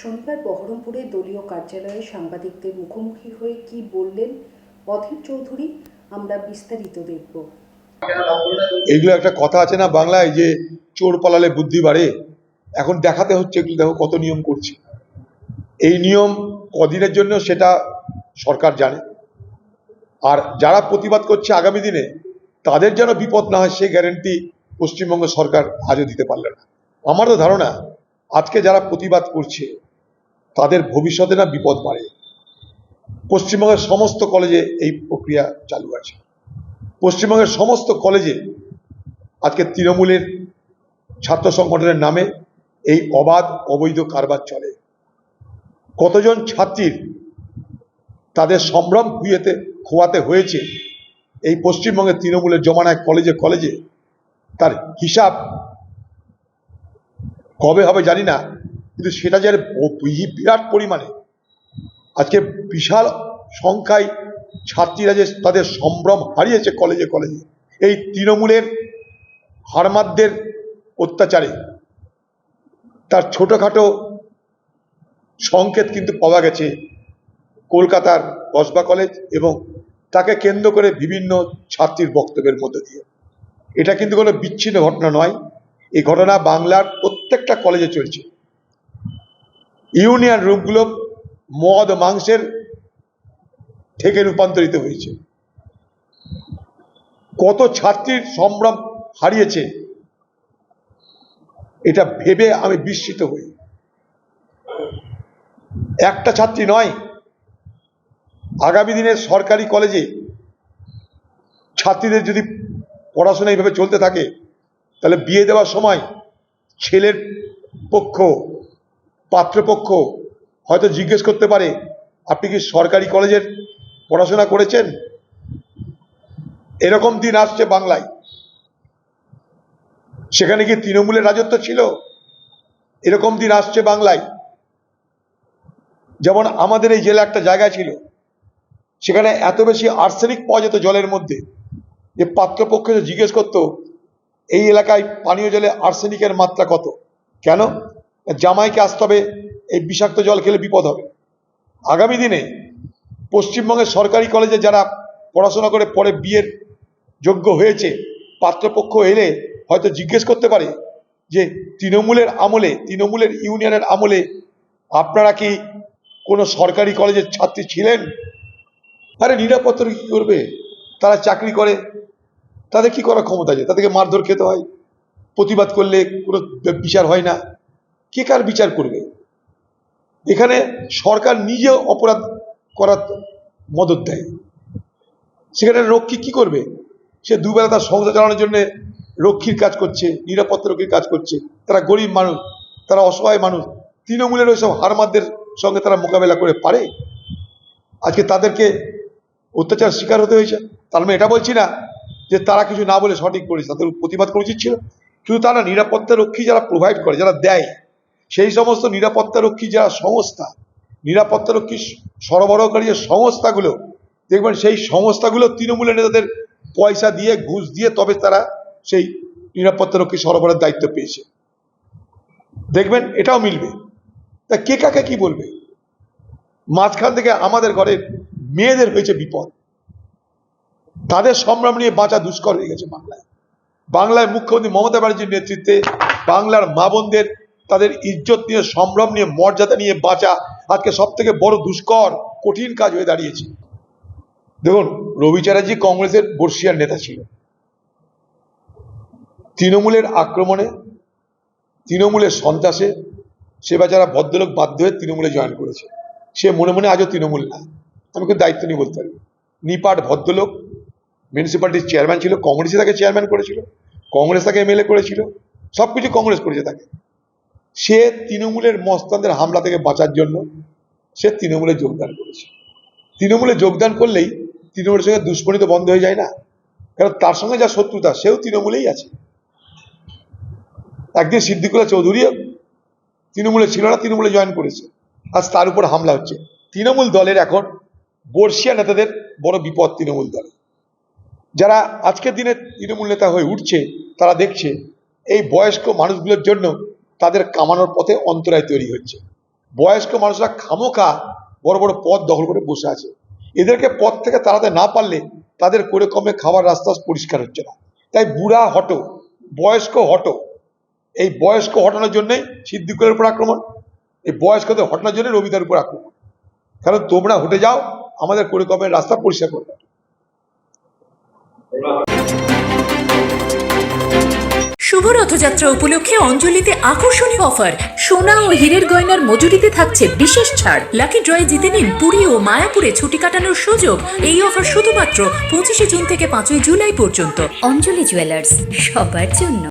শনিবার বহরমপুরে দলীয় কার্যালয়ে সাংবাদিকদের মুখোমুখি হয়ে কি বললেন অধীর চৌধুরী, আমরা বিস্তারিত দেখব। এইগুলো একটা কথা আছে না বাংলায় যে চোর পালালে বুদ্ধি বাড়ে? এখন দেখাতে হচ্ছে এগুলো, দেখো কত নিয়ম করছে। এই নিয়ম কদিনের জন্য সেটা সরকার জানে। আর যারা প্রতিবাদ করছে আগামী দিনে, তাদের যেন বিপদ না হয় সেই গ্যারেন্টি পশ্চিমবঙ্গ সরকার আজও দিতে পারল না। আমারও ধারণা, আজকে যারা প্রতিবাদ করছে তাদের ভবিষ্যতে না বিপদ বাড়ে। পশ্চিমবঙ্গের সমস্ত কলেজে এই প্রক্রিয়া চালু আছে। পশ্চিমবঙ্গের সমস্ত কলেজে আজকে তৃণমূলের ছাত্র সংগঠনের নামে এই অবাধ, অবৈধ কারবার চলে। কতজন ছাত্রীর তাদের সম্ভ্রম খুইয়েতে খোয়াতে হয়েছে এই পশ্চিমবঙ্গের তৃণমূলের জমানায় কলেজে কলেজে? তার হিসাব কবে হবে জানি না। কিন্তু সেটা যে বিরাট পরিমাণে। আজকে বিশাল সংখ্যায় ছাত্রীরা যে তাদের সম্ভ্রম হারিয়েছে কলেজে কলেজে। এই তৃণমূলের হারমাদদের অত্যাচারে তার ছোটোখাটো সংকেত কিন্তু পাওয়া গেছে কলকাতার কসবা কলেজ এবং তাকে কেন্দ্র করে বিভিন্ন ছাত্রীর বক্তব্যের মধ্যে দিয়ে। এটা কিন্তু কোনো বিচ্ছিন্ন ঘটনা নয়। এই ঘটনা বাংলার প্রত্যেকটা কলেজে চলছে। ইউনিয়ন রূপগুলো মদ, মাংসের থেকে রূপান্তরিত হয়েছে। কত ছাত্রীর সম্ভ্রম হারিয়েছে, এটা ভেবে আমি বিস্মিত হই। একটা ছাত্রী নয়, আগামী দিনের সরকারি কলেজে ছাত্রীদের যদি পড়াশোনা এইভাবে চলতে থাকে, তাহলে বিয়ে দেওয়ার সময় ছেলের পক্ষ পাত্রপক্ষ হয়তো জিজ্ঞেস করতে পারে, আপনি কি সরকারি কলেজের পড়াশোনা করেছেন? এরকম দিন আসছে বাংলায়। সেখানে কি তৃণমূলের রাজত্ব ছিল? এরকম দিন আসছে বাংলায়। যেমন আমাদের এই জেলা একটা জায়গা ছিল, সেখানে এত বেশি আর্সেনিক পাওয়া যেত জলের মধ্যে যে পাত্রপক্ষে জিজ্ঞেস করতো, এই এলাকায় পানীয় জলে আর্সেনিকের মাত্রা কত? কেন? জামাইকে আসতে হবে, এই বিষাক্ত জল খেলে বিপদ হবে। আগামী দিনে পশ্চিমবঙ্গের সরকারি কলেজে যারা পড়াশোনা করে পরে বিয়ের যোগ্য হয়েছে, পাত্রপক্ষ এলে হয়তো জিজ্ঞেস করতে পারে যে, তৃণমূলের আমলে, তৃণমূলের ইউনিয়নের আমলে আপনারা কি কোনো সরকারি কলেজের ছাত্রী ছিলেন? আরে, নিরাপত্তা কি করবে? তারা চাকরি করে, তাদের কি করার ক্ষমতা আছে? তাদেরকে মারধর খেতে হয়, প্রতিবাদ করলে কোনো বিচার হয় না। কে কার বিচার করবে? এখানে সরকার নিজে অপরাধ করার মদত দেয়। সেখানে রক্ষী কি করবে? সে দুবেলা তার সংসার চালানোর জন্য রক্ষীর কাজ করছে, নিরাপত্তা রক্ষীর কাজ করছে। তারা গরিব মানুষ, তারা অসহায় মানুষ। তৃণমূলের ওইসব হারমাদদের সঙ্গে তারা মোকাবেলা করে পারে? আজকে তাদেরকে অত্যাচার শিকার হতে হয়েছে। তার মানে এটা বলছি না যে তারা কিছু না বলে সঠিক করেছে, তাদের প্রতিবাদ করা উচিত ছিল। শুধু তারা নিরাপত্তা রক্ষী যারা প্রোভাইড করে, যারা দেয় সেই সমস্ত নিরাপত্তা রক্ষী যারা সংস্থা, নিরাপত্তারক্ষী সরবরাহকারী যে সংস্থাগুলো, দেখবেন সেই সংস্থাগুলো তৃণমূলের নেতাদের পয়সা দিয়ে, ঘুষ দিয়ে তবে তারা সেই নিরাপত্তারক্ষী সরবরাহের দায়িত্ব পেয়েছে। দেখবেন এটাও মিলবে। তা কে কাকে কি বলবে? মাঝখান থেকে আমাদের ঘরের মেয়েদের হয়েছে বিপদ। তাদের সম্ভ্রম নিয়ে বাঁচা দুষ্কর হয়ে গেছে বাংলায়। বাংলায় মুখ্যমন্ত্রী মমতা ব্যানার্জির নেতৃত্বে বাংলার মা বোনদের তাদের ইজ্জত নিয়ে, সম্ভ্রম নিয়ে, মর্যাদা নিয়ে বাঁচা আজকে সব থেকে বড় দুষ্কর, কঠিন কাজ হয়ে দাঁড়িয়েছে। দেখুন, রবি চ্যাটার্জি কংগ্রেসের বর্ষিয়ার নেতা ছিল তৃণমূলের আক্রমণে, তৃণমূলের সন্ত্রাসে সে বেচারা ভদ্রলোক বাধ্য হয়ে তৃণমূলে জয়েন করেছে। সে মনে মনে আজও তৃণমূল না। আমি কিন্তু দায়িত্ব নিয়ে বলতে পারি। নিপাট ভদ্রলোক মিউনিসিপ্যালিটির চেয়ারম্যান ছিল, কংগ্রেসই তাকে চেয়ারম্যান করেছিল, কংগ্রেস তাকে এমএলএ করেছিল সব কিছু কংগ্রেস করেছে তাকে। সে তৃণমূলের মস্তানদের হামলা থেকে বাঁচার জন্য সে তৃণমূলে যোগদান করেছে। তৃণমূলে যোগদান করলেই তৃণমূলের সঙ্গে দুশ্মনী তো বন্ধ হয়ে যায় না। কারণ তার সঙ্গে যা শত্রুতা, সেও তৃণমূলেই আছে। একদিন সিদ্দিকুল্লাহ চৌধুরীও তৃণমূলে ছিল না, তৃণমূলে জয়েন করেছে। আজ তার উপর হামলা হচ্ছে। তৃণমূল দলের এখন বর্ষিয়া নেতাদের বড় বিপদ তৃণমূল দলে। যারা আজকের দিনে তৃণমূল নেতা হয়ে উঠছে, তারা দেখছে এই বয়স্ক মানুষগুলোর জন্য তাদের কামানোর পথে অন্তরায় তৈরি হচ্ছে। বয়স্ক মানুষরা খামোখা বড় বড় পথ দখল করে বসে আছে। এদেরকে পথ থেকে তাড়াতে না পারলে তাদের করে কমে খাওয়ার রাস্তা পরিষ্কার হচ্ছে না। তাই বুড়া হটো, বয়স্ক হটো, এই বয়স্ক হটানোর জন্যই সিদ্দিকুলের উপর আক্রমণ, এই বয়স্কদের হটানোর জন্য রবিদার উপর আক্রমণ। কারণ তোমরা হটে যাও, আমাদের করে কমের রাস্তা পরিষ্কার করবে শুভ রথযাত্রা উপলক্ষে অঞ্জলিতে আকর্ষণীয় অফার। সোনা ও হীরের গয়নার মজুরিতে থাকছে বিশেষ ছাড়। লাকি ড্রয়ে জিতে নিন পুরী ও মায়াপুরে ছুটি কাটানোর সুযোগ। এই অফার শুধুমাত্র পঁচিশে জুন থেকে পাঁচই জুলাই পর্যন্ত। অঞ্জলি জুয়েলার্স, সবার জন্য।